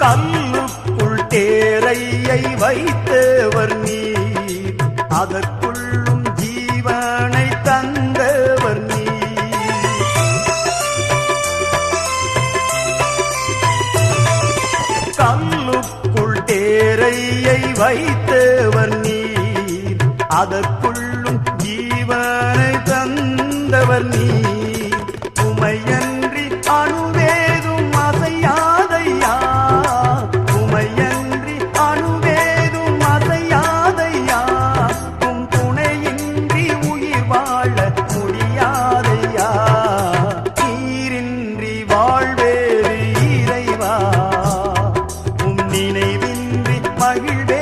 கண்ணுக்குள் தேரையை வைத்தவர் நீர். அதற்குள்ளும் ஜீவனை தந்தவர் நீர். கண்ணுக்குள் தேரையை வைத்தவர் நீர். அதற்குள்ளும் ஜீவனை தந்தவர் நீர். வாழ்வே